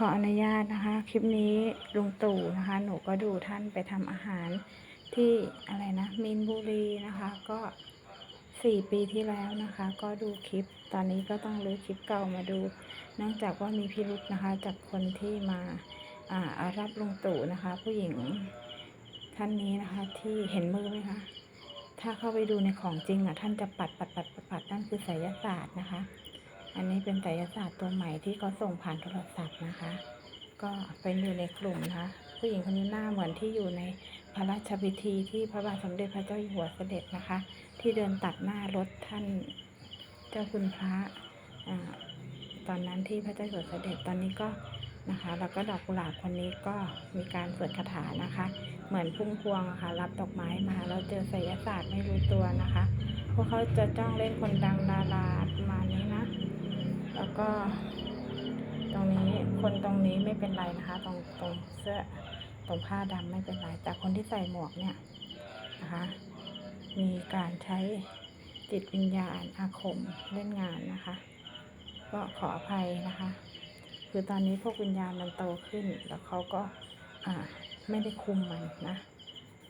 ขออนุญาตนะคะ คลิปนี้ลุงตู่นะคะ หนูก็ดูท่านไปทำอาหารที่อะไรนะมีนบุรีนะคะ ก็สี่ปีที่แล้วนะคะ ก็ดูคลิปตอนนี้ก็ต้องรื้อคลิปเก่ามาดู เนื่องจากว่ามีพิรุษนะคะ จากคนที่มาอ่ารับลุงตู่นะคะ ผู้หญิงท่านนี้นะคะ ที่เห็นมือไหมคะถ้าเข้าไปดูในของจริงอะท่านจะปัดปัดปัดปัดปัดนั่นคือไสยศาสตร์นะคะ อันนี้เป็นไสยศาสตร์ตัวใหม่ที่เขาส่งผ่านโทรศัพท์นะคะ ก็เป็นอยู่ในกลุ่มนะคะ ผู้หญิงคนนี้หน้าเหมือนที่อยู่ในพระราชพิธีที่พระบาทสมเด็จพระเจ้าอยู่หัวเสด็จนะคะ ที่เดินตัดหน้ารถท่านเจ้าคุณพระอาตอนนั้นที่พระเจ้าอยู่หัวเสด็จตอนนี้ก็นะคะ แล้วก็ดอกกุหลาบคนนี้ก็มีการสวดคาถานะคะ เหมือนพุ่งพวงะค่ะ รับดอกไม้มาแล้วเจอไสยศาสตร์ไม่รู้ตัวนะคะ พวกเขาจะจ้องเล่นคนดังดาราประมาณนี้นะ แล้ว ก็ ตรงนี้คนตรงนี้ไม่เป็นไรนะคะ ตรงตรงเสื้อตรงผ้าดำไม่เป็นไร แต่คนที่ใส่หมวกเนี่ยนะคะ มีการใช้จิตวิญญาณอาคมเล่นงานนะคะ ก็ขออภัยนะคะ คือตอนนี้พวกวิญญาณมันโตขึ้น แล้วเขาก็อ่าไม่ได้คุมมันนะ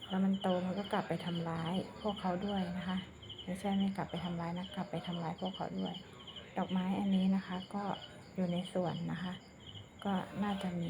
แล้วมันโตมันก็กลับไปทำร้ายพวกเขาด้วยนะคะ ไม่ใช่ไม่กลับไปทำร้ายนะกลับไปทำร้ายพวกเขาด้วย ดอกไม้อันนี้นะคะ ก็อยู่ในสวนนะคะ ก็น่าจะมี